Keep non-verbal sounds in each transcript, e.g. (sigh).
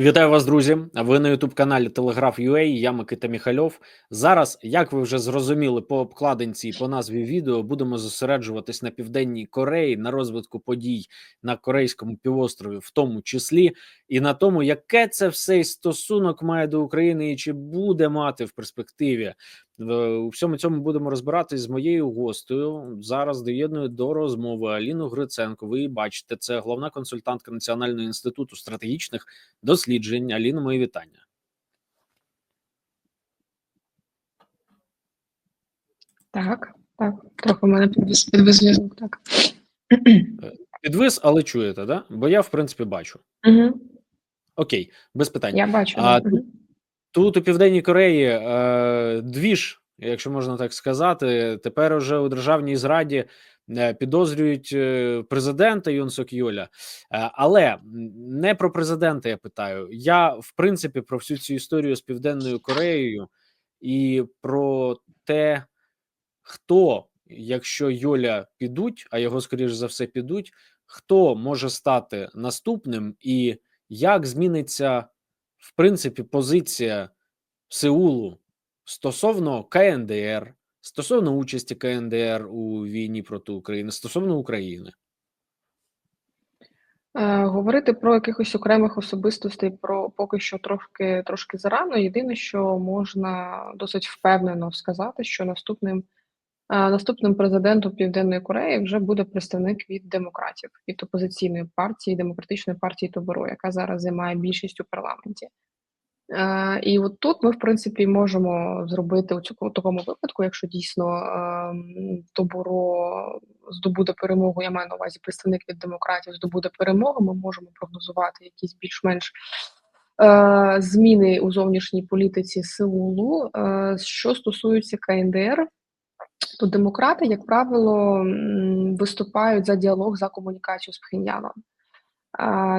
Вітаю вас, друзі. Ви на youtube каналі Телеграф.ua, Я Микита Міхальов. Зараз, як ви вже зрозуміли, по обкладинці і по назві відео будемо зосереджуватись на південній Кореї, на розвитку подій на Корейському півострові, в тому числі, і на тому, яке це все стосунок має до України, і чи буде мати в перспективі. У всьому цьому будемо розбиратись з моєю гостею. Зараз доєдную до розмови Аліну Гриценко. Ви бачите, це головна консультантка Національного інституту стратегічних досліджень. Аліна, мої вітання. Так, так. Трохи в мене підвис, підвис зв'язок, так. Підвис, але чуєте, да? Бо я, в принципі, бачу. Угу. Окей, без питань. Я бачу. А, да. Тут, у Південній Кореї е, дві ж, якщо можна так сказати, тепер уже у державній зраді е, підозрюють е, президента Юн Сок Йоля. Е, але не про президента я питаю. Я, в принципі, про всю цю історію з Південною Кореєю і про те, хто, якщо Йоля підуть, а його скоріш за все підуть, хто може стати наступним, і як зміниться в принципі позиція Сеулу стосовно КНДР, стосовно участі КНДР у війні проти України, стосовно України. Е, говорити про якихось окремих особистостей про поки що трошки трошки зарано. Єдине, що можна досить впевнено сказати, що наступним наступним президентом Південної Кореї вже буде представник від демократів від опозиційної партії, демократичної партії Тоборо, яка зараз займає більшість у парламенті. Е, І от тут ми, в принципі, можемо зробити у цьому такому випадку, якщо дійсно е, Тоборо здобуде перемогу, я маю на увазі представник від демократів здобуде перемогу, ми можемо прогнозувати якісь більш-менш е, зміни у зовнішній політиці Сеулу. Е, що стосується КНДР, то демократи, як правило, виступають за діалог за комунікацію з Пхеньяном.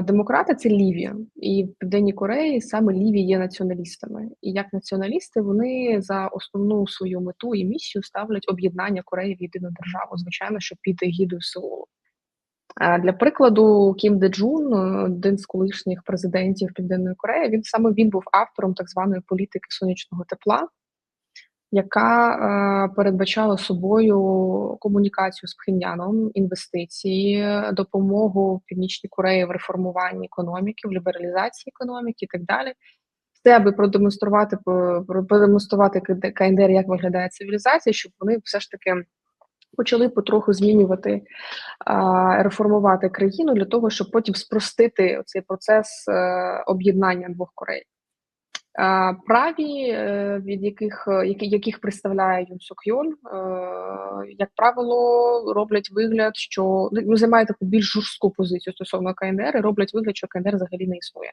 Демократи це ліві, і в Південній Кореї саме ліві є націоналістами. І як націоналісти вони за основну свою мету і місію ставлять об'єднання Кореї в єдину державу, звичайно, що під егідою Сеулу. Для прикладу, Кім Де Джун, один з колишніх президентів Південної Кореї, він саме він був автором так званої політики сонячного тепла, яка е, передбачала собою комунікацію з Пхеньяном, інвестиції, допомогу Північній Кореї в реформуванні економіки, в лібералізації економіки і так далі. Це аби продемонструвати продемонструвати КНДР, як виглядає цивілізація, щоб вони все ж таки почали потроху змінювати реформувати країну для того, щоб потім спростити цей процес е, об'єднання двох Корей. Праві, е, від яких е, яких представляє Юн Йоль, е, як правило, роблять вигляд, що ну, займає таку більш жорстку позицію стосовно КНДР, і роблять вигляд, що КНДР взагалі не існує.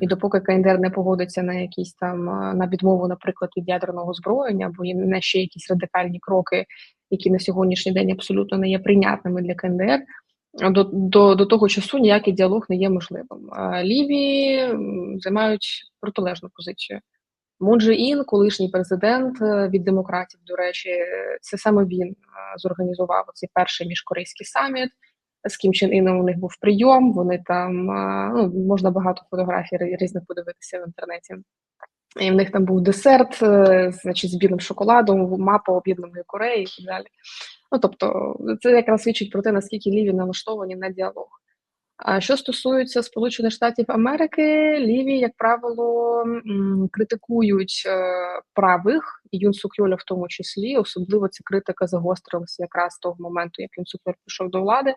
І допоки КНДР не погодиться на якісь там на відмову, наприклад, від ядерного озброєння, або на ще якісь радикальні кроки, які на сьогоднішній день абсолютно не є прийнятними для КНДР, до до, до того часу ніякий діалог не є можливим. Ліві займають протилежну позицію. Мунджи Ін, колишній президент е, від демократів, до речі, це саме він е, зорганізував цей перший міжкорейський саміт. З Кім Чен Іном у них був прийом. Вони там е, ну можна багато фотографій різних подивитися в інтернеті. І в них там був десерт, значить, з білим шоколадом, мапа об'єднаної Кореї і так далі. Ну тобто, це якраз свідчить про те, наскільки ліві налаштовані на діалог. А що стосується Сполучених Штатів Америки, ліві, як правило, критикують е, правих і Юн Сукйоля в тому числі. Особливо ця критика загострилася якраз того моменту, як Юн Сукйоль пішов до влади,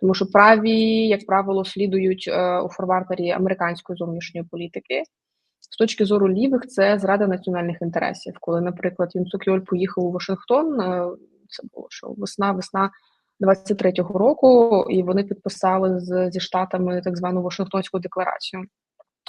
тому що праві, як правило, слідують е, у форвартерії американської зовнішньої політики. З точки зору лівих, це зрада національних інтересів. Коли, наприклад, Юн Сукйоль поїхав у Вашингтон. Це було що весна, весна 23-го року, і вони підписали з зі штатами так звану Вашингтонську декларацію.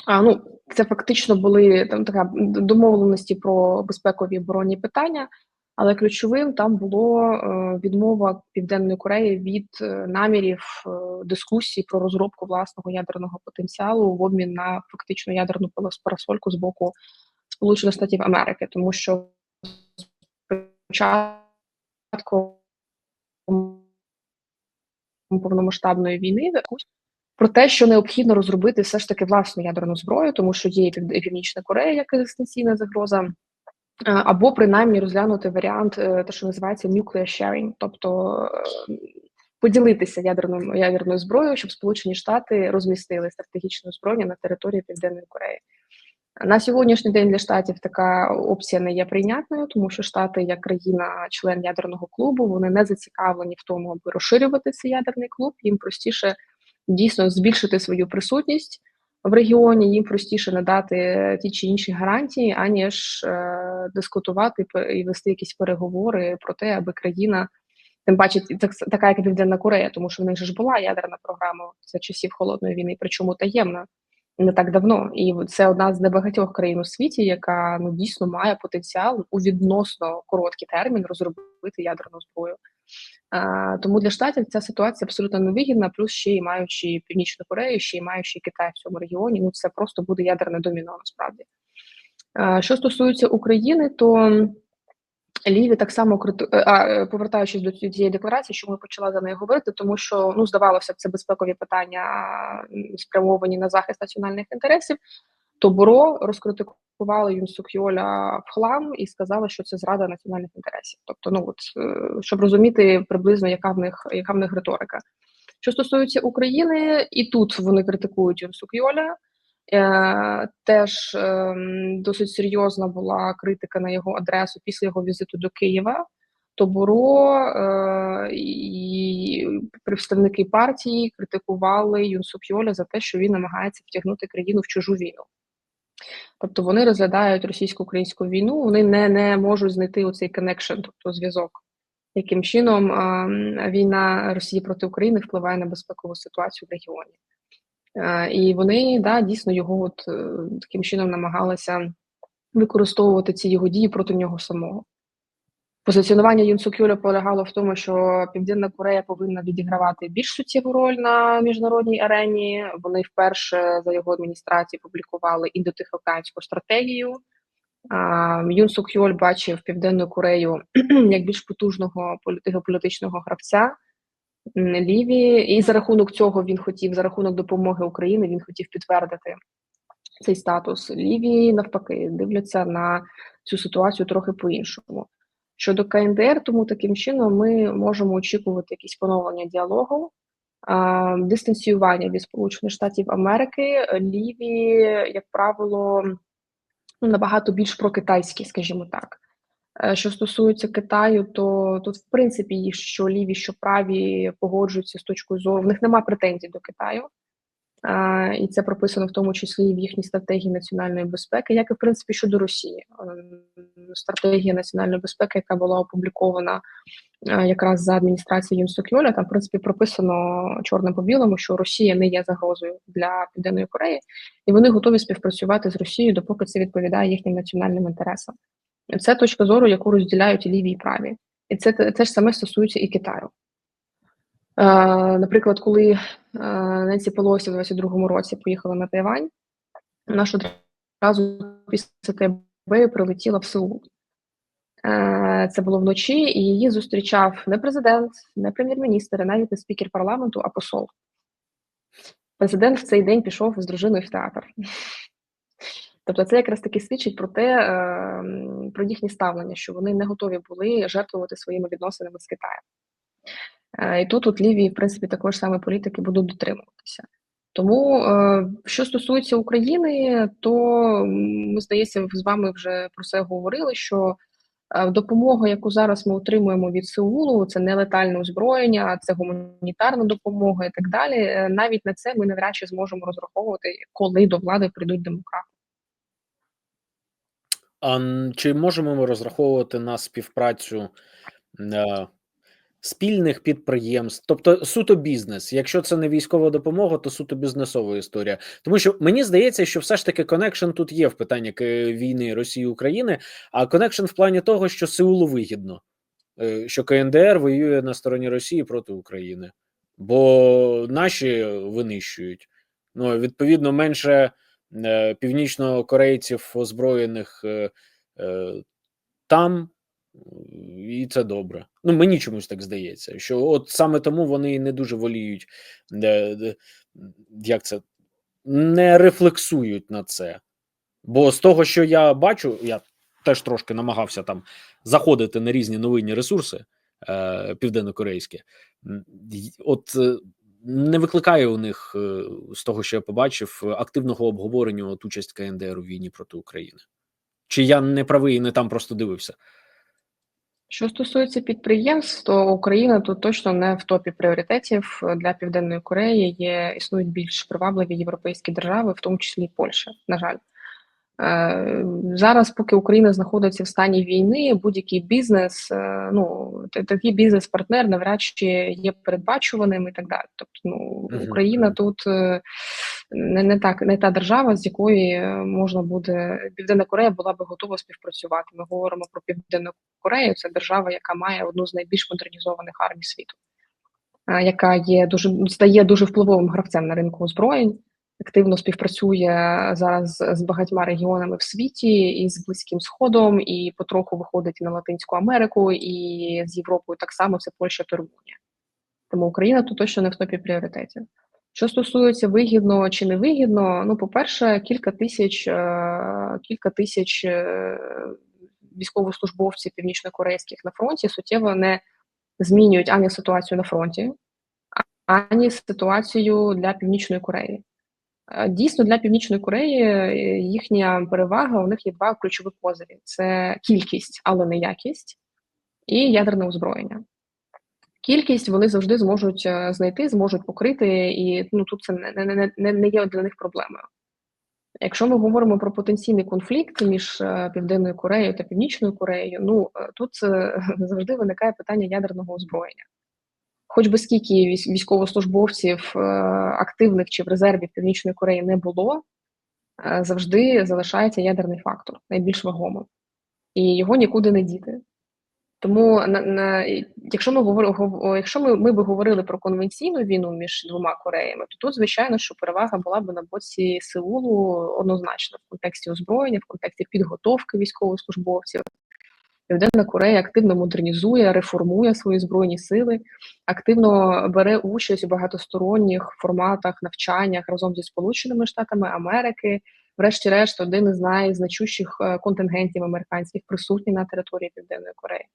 А ну це фактично були там така домовленості про безпекові оборонні питання, але ключовим там було е, відмова Південної Кореї від е, намірів е, дискусії про розробку власного ядерного потенціалу в обмін на фактично ядерну парасольку з боку Сполучених Штатів Америки, тому що спочатку початку повномасштабної війни про те, що необхідно розробити все ж таки власну ядерну зброю, тому що є Північна Корея як екзистенційна загроза, е, або принаймні розглянути варіант, е, те, що називається nuclear sharing, тобто е, поділитися ядерною ядерною зброєю, щоб Сполучені Штати розмістили стратегічне озброєння на території Південної Кореї. На сьогоднішній день для штатів така опція не є прийнятною, тому що штати, як країна-член ядерного клубу, вони не зацікавлені в тому, аби розширювати цей ядерний клуб. Їм простіше дійсно збільшити свою присутність в регіоні, їм простіше надати ті чи інші гарантії, аніж е, дискутувати і вести якісь переговори про те, аби країна, тим паче, так, така як Південна Корея, тому що в них ж була ядерна програма за часів холодної війни, причому таємна не так давно. І це одна з небагатьох країн у світі, яка ну дійсно має потенціал у відносно короткий термін розробити ядерну зброю. А, тому для штатів ця ситуація абсолютно невигідна, плюс ще й маючи Північну Корею, ще й маючи Китай в цьому регіоні. Ну це просто буде ядерне доміно насправді. А, що стосується України, то Ліві так само е, а, е, повертаючись до цієї декларації, що ми почала за нею говорити, тому що ну здавалося б, це безпекові питання спрямовані на захист національних інтересів. То Буро розкритикували Юн Йоля в хлам і сказали, що це зрада національних інтересів. Тобто, ну от е, щоб розуміти приблизно, яка в них яка в них риторика. Що стосується України, і тут вони критикують Юн Йоля. Е, теж ем, досить серйозна була критика на його адресу після його візиту до Києва. То Буро е, і представники партії критикували Юн Сук Йоля за те, що він намагається втягнути країну в чужу війну. Тобто вони розглядають російсько-українську війну, вони не, не можуть знайти оцей connection, тобто зв'язок, яким чином е, війна Росії проти України впливає на безпекову ситуацію в регіоні. Е, і вони да, дійсно його от е, таким чином намагалися використовувати ці його дії проти нього самого. Позиціонування Юн Сук полягало в тому, що Південна Корея повинна відігравати більш суттєву роль на міжнародній арені. Вони вперше за його адміністрації публікували індотихоокеанську стратегію. А, Юн Сук бачив Південну Корею (clears throat) як більш потужного полі- політичного гравця Ліві, і за рахунок цього він хотів, за рахунок допомоги України, він хотів підтвердити цей статус. Лівії навпаки дивляться на цю ситуацію трохи по-іншому. Щодо КНДР, тому таким чином ми можемо очікувати якісь поновлення діалогу, дистанціювання від Сполучених Штатів Америки. Ліві, як правило, ну, набагато більш прокитайські, скажімо так. Е, Що стосується Китаю, то тут, в принципі, що ліві, що праві погоджуються з точкою зору. В них немає претензій до Китаю. А, і це прописано в тому числі і в їхній стратегії національної безпеки, як і в принципі щодо Росії. Ем, Стратегія національної безпеки, яка була опублікована е, якраз за адміністрацією Юн Сук Йоля, там в принципі прописано чорним по білому, що Росія не є загрозою для Південної Кореї, і вони готові співпрацювати з Росією, допоки це відповідає їхнім національним інтересам. Це точка зору, яку розділяють і ліві і праві, і це те ж саме стосується і Китаю. Е, Наприклад, коли е, Ненсі Пелосі в 22-му році поїхала на Тайвань, вона ж одразу після ТБ прилетіла в Сеул. Е, Це було вночі, і її зустрічав не президент, не прем'єр-міністр, навіть не спікер парламенту, а посол. Президент в цей день пішов з дружиною в театр. Тобто, це якраз таки свідчить про те, е, про їхнє ставлення, що вони не готові були жертвувати своїми відносинами з Китаєм. Е, І тут от ліві, в принципі, також саме політики будуть дотримуватися. Тому, е, що стосується України, то ми здається, з вами вже про це говорили. Що допомога, яку зараз ми отримуємо від Сеулу, це не летальне озброєння, це гуманітарна допомога і так далі. Навіть на це ми навряд чи зможемо розраховувати, коли до влади прийдуть демократи. А чи можемо ми розраховувати на співпрацю е, спільних підприємств, тобто суто бізнес? Якщо це не військова допомога, то суто бізнесова історія. Тому що мені здається, що все ж таки коннекшн тут є в питанні війни Росії України, а коннекшн в плані того, що Сеулу вигідно, е, що КНДР воює на стороні Росії проти України, бо наші винищують. Ну відповідно менше е, північнокорейців озброєних е, е, там І це добре. Ну, мені чомусь так здається, що от саме тому вони не дуже воліють, як це, не рефлексують на це. Бо з того, що я бачу, я теж трошки намагався там заходити на різні новинні ресурси е, південнокорейські, от е, не викликає у них е, з того, що я побачив, активного обговорення от участь КНДР у війні проти України. Чи я не правий і не там просто дивився? Що стосується підприємств, то Україна тут точно не в топі пріоритетів для Південної Кореї. Є існують більш привабливі європейські держави, в тому числі і Польща. На жаль, зараз, поки Україна знаходиться в стані війни, будь-який бізнес, е, ну такий бізнес-партнер навряд чи є передбачуваним і так далі. Тобто, ну Україна тут е, не, не так, не та держава, з якої е, можна буде Південна Корея була би готова співпрацювати. Ми говоримо про Південну Корею. Це держава, яка має одну з найбільш модернізованих армій світу, е, яка є дуже стає дуже впливовим гравцем на ринку озброєнь. Активно співпрацює зараз з багатьма регіонами в світі і з Близьким Сходом, і потроху виходить на Латинську Америку, і з Європою так само це Польща та Румунія. Тому Україна тут точно не в топі пріоритетів. Що стосується вигідно чи не вигідно, ну, по-перше, кілька тисяч, е, кілька тисяч е, військовослужбовців північнокорейських на фронті суттєво не змінюють ані ситуацію на фронті, ані ситуацію для Північної Кореї. Е, Дійсно, для Північної Кореї е, їхня перевага, у них є два ключові козирі: це кількість, але не якість, і ядерне озброєння. Кількість вони завжди зможуть е, знайти, зможуть покрити, і ну тут це не, не, не, не є для них проблемою. Якщо ми говоримо про потенційний конфлікт між Південною Кореєю та Північною Кореєю, ну тут (laughs) завжди виникає питання ядерного озброєння. Хоч би скільки військ- військовослужбовців е, активних чи в резерві Північної Кореї не було, е, завжди залишається ядерний фактор, найбільш вагомим, і його нікуди не діти. Тому на, на якщо ми говоримо, якщо ми, ми би говорили про конвенційну війну між двома Кореями, то тут звичайно, що перевага була б на боці Сеулу однозначно в контексті озброєння, в контексті підготовки військовослужбовців. Південна Корея активно модернізує, реформує свої збройні сили, активно бере участь у багатосторонніх форматах, навчаннях разом зі Сполученими Штатами Америки. Врешті-решт, один із найзначущих е, контингентів американських присутній на території Південної Кореї.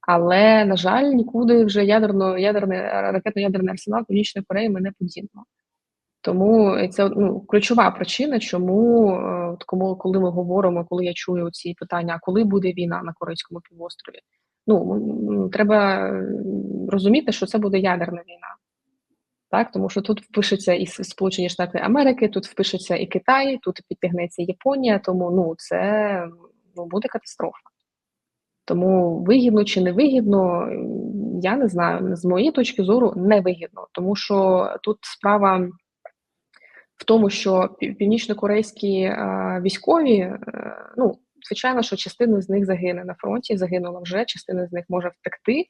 Але на жаль, нікуди вже ядерно ядерний ракетно-ядерний арсенал Північної Кореї ми не подінемо. Тому це ну, ключова причина, чому е, кому, коли ми говоримо, коли я чую ці питання, коли буде війна на Корейському півострові, ну треба розуміти, що це буде ядерна війна. Так, тому що тут впишеться і Сполучені Штати Америки, тут впишеться і Китай, тут підтягнеться Японія, тому ну це ну, буде катастрофа. Тому вигідно чи не вигідно, я не знаю. З моєї точки зору, не вигідно, тому що тут справа в тому, що пів- північнокорейські е, військові, е, ну звичайно, що частина з них загине на фронті, загинула вже, частина з них може втекти.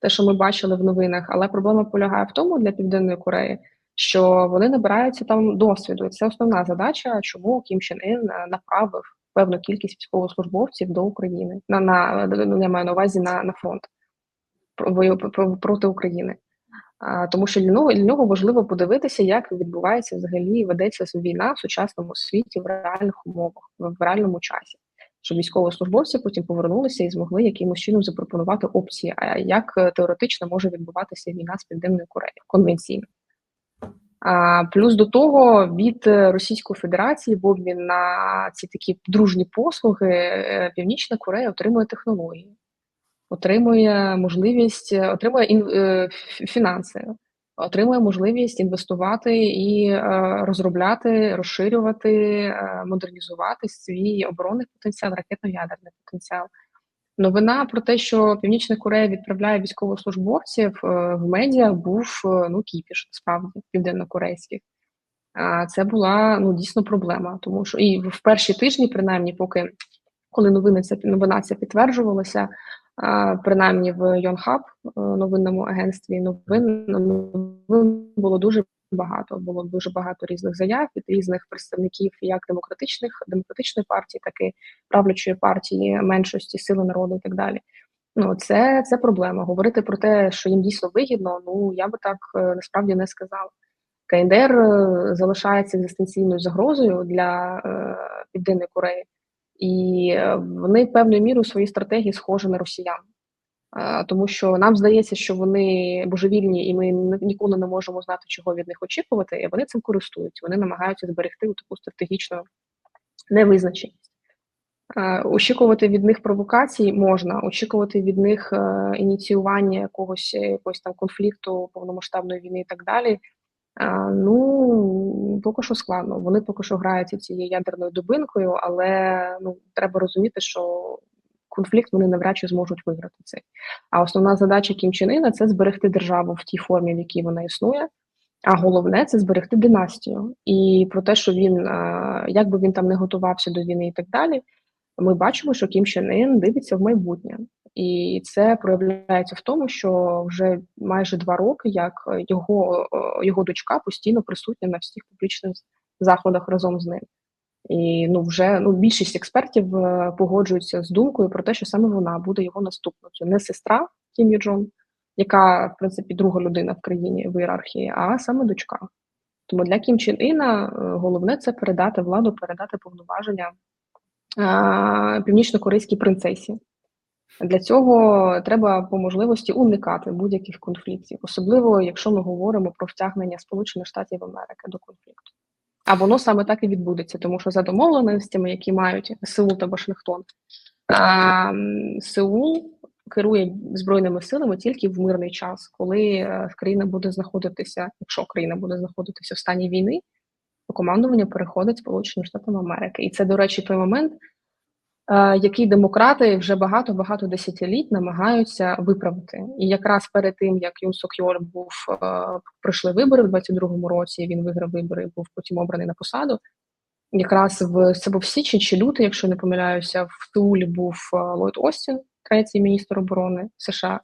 Те, що ми бачили в новинах, але проблема полягає в тому для Південної Кореї, що вони набираються там досвіду. І це основна задача, чому Кім Чен Ін е, направив певну кількість військовослужбовців до України на на я маю на увазі на, на фронт проти України. Тому що для нього для нього важливо подивитися, як відбувається взагалі ведеться війна в сучасному світі в реальних умовах, в, в реальному часі, щоб військовослужбовці потім повернулися і змогли якимось чином запропонувати опції, а як е, теоретично може відбуватися війна з Південною Кореєю конвенційно. А, плюс до того від е, Російської Федерації в обмін на ці такі дружні послуги е, Північна Корея отримує технології отримує можливість, е, отримує ін, е, фінанси, отримує можливість інвестувати і е, розробляти, розширювати, модернізувати свій оборонний потенціал, ракетно-ядерний потенціал. Новина про те, що Північна Корея відправляє військовослужбовців в медіа, був ну кіпіш, справді південнокорейських. А це була ну дійсно проблема, тому що і в перші тижні, принаймні, поки коли новини ця новина ця підтверджувалася, принаймні в Йонхаб, е, новинному агентстві новин, новин було дуже багато. Було дуже багато різних заяв від різних представників, як демократичних демократичної партії, так і правлячої партії меншості сили народу і так далі. Ну, це це проблема. Говорити про те, що їм дійсно вигідно, ну я би так е, насправді не сказала. КНДР е, залишається екзистенційною загрозою для е, Південної Кореї, і е, вони певною мірою свої стратегії схожі на росіян. Е, тому що нам здається, що вони божевільні, і ми ніколи не можемо знати, чого від них очікувати, і вони цим користуються. Вони намагаються зберегти таку стратегічну невизначеність. Е, Очікувати від них провокацій можна, очікувати від них ініціювання якогось якогось там конфлікту, повномасштабної війни і так далі. Ну поки що складно. Вони поки що граються цією ядерною дубинкою, але ну треба розуміти, що конфлікт вони навряд чи зможуть виграти цей. А основна задача Кім Чен Іна – це зберегти державу в тій формі, в якій вона існує. А головне це зберегти династію. І про те, що він як би він там не готувався до війни і так далі, ми бачимо, що Кім Чен Ін дивиться в майбутнє, і це проявляється в тому, що вже майже два роки, як його е, його дочка постійно присутня на всіх публічних заходах разом з ним. І ну вже ну більшість експертів е, погоджуються з думкою про те, що саме вона буде його наступницею, не сестра Кім Ю Джон, яка в принципі друга людина в країні в ієрархії, а саме дочка. Тому для Кім Чен Іна е, головне це передати владу, передати повноваження північно-корейській принцесі. Для цього треба по можливості уникати будь-яких конфліктів, особливо якщо ми говоримо про втягнення Сполучених Штатів Америки до конфлікту. А воно саме так і відбудеться, тому що за домовленостями, які мають Сеул та Вашингтон, Сеул керує збройними силами тільки в мирний час, коли е, країна буде знаходитися, якщо країна буде знаходитися в стані війни, то командування переходить Сполученим Штатам Америки. І це, до речі, той момент, який демократи вже багато багато десятиліть намагаються виправити. І якраз перед тим як Юн Сок був е, пройшли вибори в 22-му році. Він виграв вибори, був потім обраний на посаду. Якраз в це був січень чи лютий, якщо не помиляюся, в Сеулі був е, Ллойд Остін, третій міністр оборони США.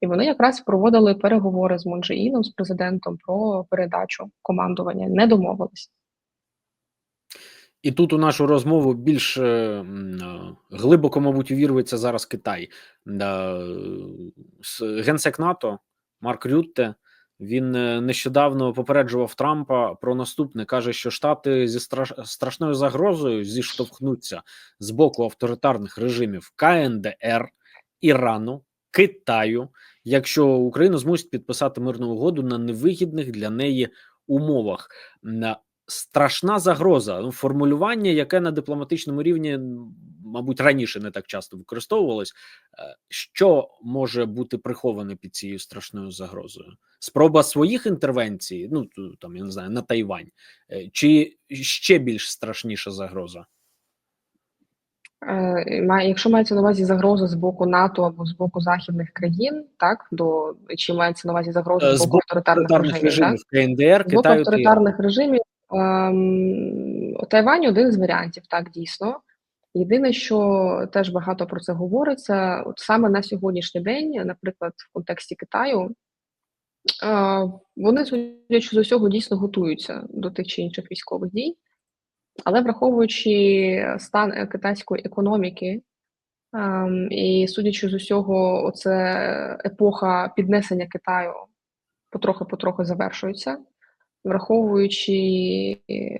І вони якраз проводили переговори з Мун з президентом про передачу командування. Не домовились. І тут у нашу розмову більш е, е, глибоко, мабуть, увірветься зараз Китай. Е, Генсек НАТО Марк Рютте він нещодавно попереджував Трампа про наступне. каже, що Штати зі страш- страшною загрозою зіштовхнуться з боку авторитарних режимів КНДР, Ірану, Китаю, якщо Україну змусять підписати мирну угоду на невигідних для неї умовах. Страшна загроза. Ну, формулювання, яке на дипломатичному рівні, мабуть, раніше не так часто використовувалось. Е, Що може бути приховане під цією страшною загрозою? Спроба своїх інтервенцій, ну там я не знаю, на Тайвань, Е, чи ще більш страшніша загроза? Е, Якщо мається на увазі загроза з боку НАТО або з боку західних країн, так до чи мається на увазі загроза з боку авторитарних режимів, так? режимів КНДР, З боку Китаю авторитарних режимів ем, Тайвань один з варіантів, так дійсно. Єдине, що теж багато про це говориться, от саме на сьогоднішній день, наприклад, в контексті Китаю, е, вони, судячи з усього, дійсно готуються до тих чи інших військових дій, але враховуючи стан китайської економіки, ем, і судячи з усього, оце епоха піднесення Китаю потрохи-потрохи завершується враховуючи е,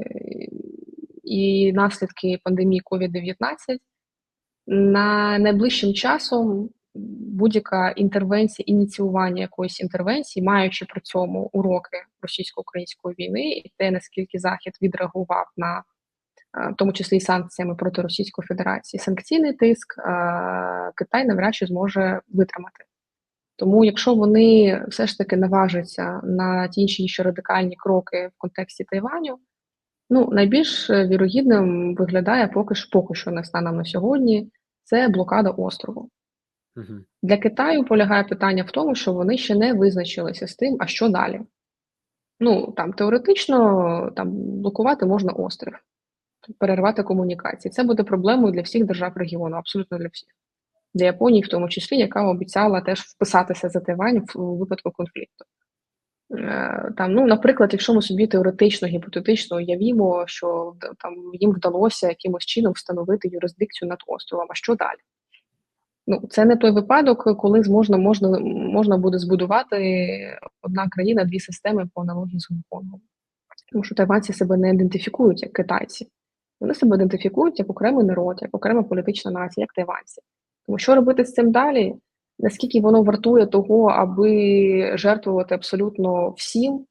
і наслідки пандемії COVID-19, на найближчим часом будь-яка інтервенція, ініціювання якоїсь інтервенції, маючи при цьому уроки російсько-української війни, і те, наскільки Захід відреагував на е, в тому числі і санкціями проти Російської Федерації, санкційний тиск е, Китай навряд чи зможе витримати. Тому, якщо вони все ж таки наважаться на ті інші радикальні кроки в контексті Тайваню, ну найбільш е, вірогідним виглядає поки що поки що не станом на сьогодні, це блокада острову. Мгм. Для Китаю полягає питання в тому, що вони ще не визначилися з тим, а що далі. Ну там теоретично там блокувати можна острів, перервати комунікації. Це буде проблемою для всіх держав регіону, абсолютно для всіх. Для Японії, в тому числі, яка обіцяла теж вписатися за Тайвань в випадку конфлікту. Е, Там, ну, наприклад, якщо ми собі теоретично, гіпотетично уявімо, що там їм вдалося якимось чином встановити юрисдикцію над островом, а що далі? Ну, це не той випадок, коли зможна можна, можна буде збудувати одна країна, дві системи по аналогії з Гонконгом. Тому що тайванці себе не ідентифікують як китайці. Вони себе ідентифікують як окремий народ, як окрема політична нація, як тайванці. Тому що робити з цим далі? Наскільки воно вартує того, аби жертвувати абсолютно всім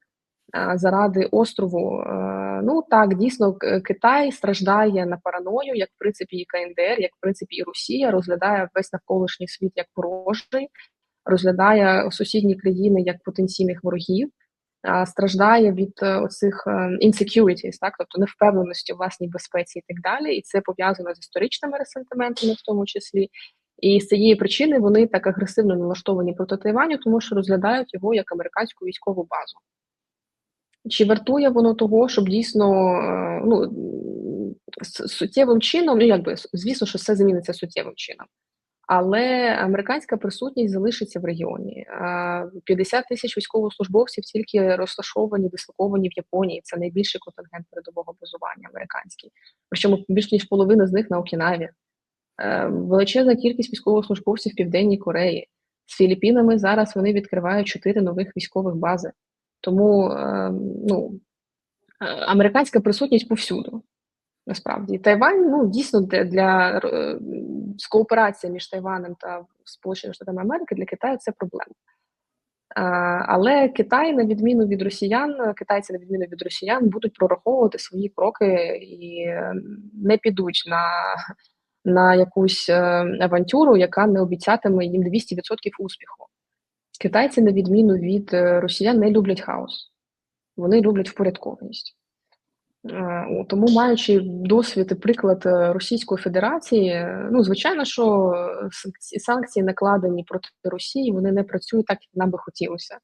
заради острову? Е, Ну так, дійсно, Китай страждає на параною, як в принципі і КНДР, як в принципі і Росія, розглядає весь навколишній світ як порожній, розглядає сусідні країни як потенційних ворогів страждає від е, оцих е, insecurities, так, тобто невпевненості у власній безпеці і так далі. І це пов'язано з історичними ресентиментами, в тому числі. І з цієї причини вони так агресивно налаштовані проти Тайваню, тому що розглядають його як американську військову базу. Чи вартує воно того, щоб дійсно е, ну, суттєвим чином, ну якби звісно, що все зміниться суттєвим чином. Але американська присутність залишиться в регіоні. А 50 тисяч військовослужбовців тільки розташовані, дислоковані в Японії. Це найбільший контингент передового базування американський. Причому більш ніж половина з них на Окінаві. Е, Величезна кількість військовослужбовців в Південній Кореї. З Філіппінами зараз вони відкривають чотири нових військових бази. Тому е, ну, е, американська присутність повсюду. Насправді Тайвань ну дійсно для, кооперація між Тайванем та Сполученими Штатами Америки для Китаю це проблема. Але Китай, на відміну від росіян, китайці, на відміну від росіян, будуть прораховувати свої кроки і не підуть на, на якусь е, авантюру, яка не обіцятиме їм 200% успіху. Китайці, на відміну від е, росіян, не люблять хаос, вони люблять впорядкованість. Е, Тому, маючи досвід і приклад Російської Федерації, ну звичайно, що санкції накладені проти Росії, вони не працюють так, як нам би хотілося.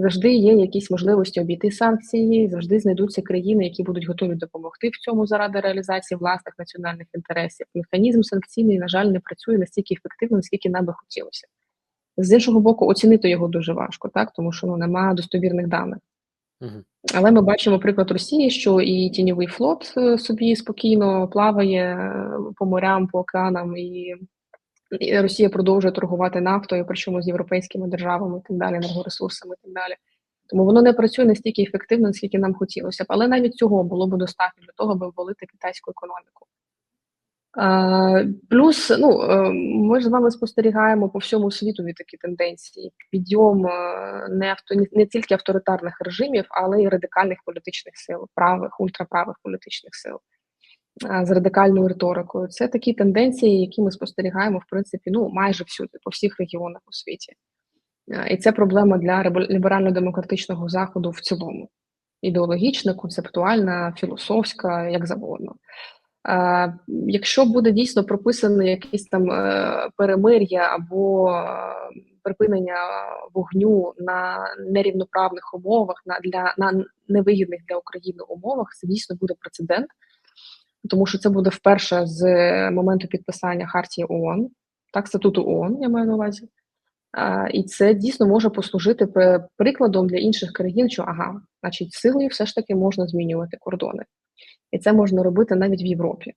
Завжди є якісь можливості обійти санкції, завжди знайдуться країни, які будуть готові допомогти в цьому заради реалізації власних національних інтересів. Механізм санкційний, на жаль, не працює настільки ефективно, наскільки нам би хотілося. З іншого боку, оцінити його дуже важко, так тому що ну немає достовірних даних. Але ми бачимо приклад Росії, що і тіньовий флот е, собі спокійно плаває е, по морям, по океанам, і Росія продовжує торгувати нафтою, причому з європейськими державами і так далі, енергоресурсами і так далі. Тому воно не працює настільки ефективно, наскільки нам хотілося б. Але навіть цього було б достатньо для того, аби ввалити китайську економіку. Плюс, ну е, ми ж з вами спостерігаємо по всьому світу від такі тенденції: підйом е, не авто не- тільки авторитарних режимів, але й радикальних політичних сил, правих, ультраправих політичних сил з радикальною риторикою. Це такі тенденції, які ми спостерігаємо в принципі ну майже всюди, по всіх регіонах у світі. І це проблема для ліберально-демократичного заходу в цілому. Ідеологічна, концептуальна, філософська, як завгодно. Якщо буде дійсно прописане якесь там е, перемир'я або е, припинення вогню на нерівноправних умовах, на для на невигідних для України умовах, це дійсно буде прецедент, тому що це буде вперше з моменту підписання Хартії ООН, так, статуту ООН, я маю на увазі. І це дійсно може послужити прикладом для інших країн, що ага, значить, силою все ж таки можна змінювати кордони. І це можна робити навіть в Європі.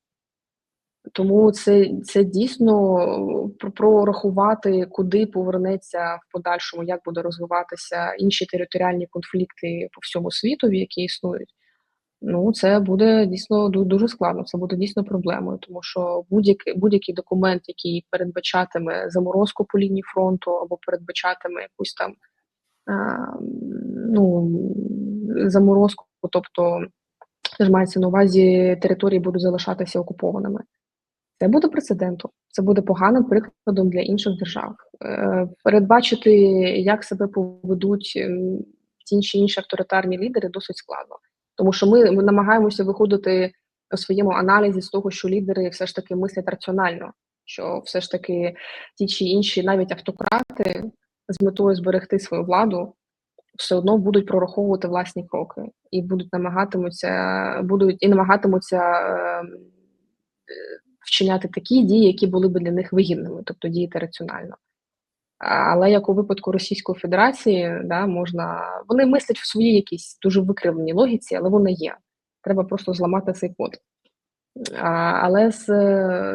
Тому це, це дійсно прорахувати, куди повернеться в подальшому, як буде розвиватися інші територіальні конфлікти по всьому світу, які існують. Ну, це буде дійсно дуже складно. Це буде дійсно проблемою, тому що будь-який будь-який документ, який передбачатиме заморозку по лінії фронту або передбачатиме якусь там а, ну, заморозку, тобто ж мається на увазі, території будуть залишатися окупованими. Це буде прецедентом, це буде поганим прикладом для інших держав. Е, Передбачити, як себе поведуть ті чи інші авторитарні лідери, досить складно. Тому що ми, намагаємося виходити у своєму аналізі з того, що лідери все ж таки мислять раціонально, що все ж таки ті чи інші, навіть автократи, з метою зберегти свою владу, все одно будуть прораховувати власні кроки і будуть намагатимуться, будуть і намагатимуться е, е, вчиняти такі дії, які були б для них вигідними, тобто діяти раціонально. Але як у випадку Російської Федерації, да, можна вони мислять в своїй якійсь дуже викривленій логіці, але вона є. Треба просто зламати цей код. А, але з,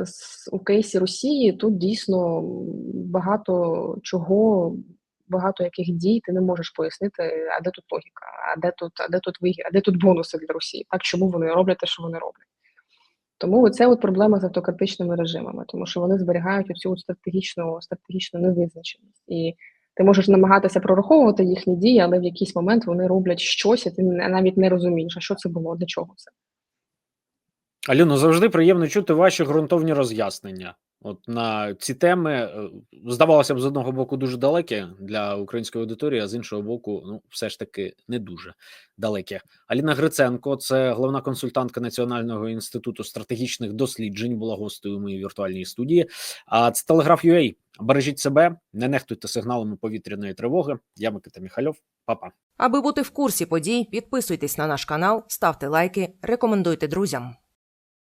з у кейсі Росії тут дійсно багато чого, багато яких дій ти не можеш пояснити, а де тут логіка, а де тут, а де тут вигід, а де тут бонуси для Росії? Так чому вони роблять те, що вони роблять? Тому це от проблема з автократичними режимами, тому що вони зберігають оцю стратегічну стратегічну невизначеність. І ти можеш намагатися прораховувати їхні дії, але в якийсь момент вони роблять щось, і ти навіть не розумієш, а що це було, для чого це. Аліно, завжди приємно чути ваші ґрунтовні роз'яснення. От на ці теми е, здавалося б, з одного боку дуже далекі для української аудиторії, а з іншого боку, ну все ж таки не дуже далекі. Аліна Гриценко, це головна консультантка Національного інституту стратегічних досліджень, була гостею моїй віртуальній студії. А це телеграф UA. Бережіть себе, не нехтуйте сигналами повітряної тривоги. Я Микита Міхальов, Па-па. Аби бути в курсі подій, підписуйтесь на наш канал, ставте лайки, рекомендуйте друзям.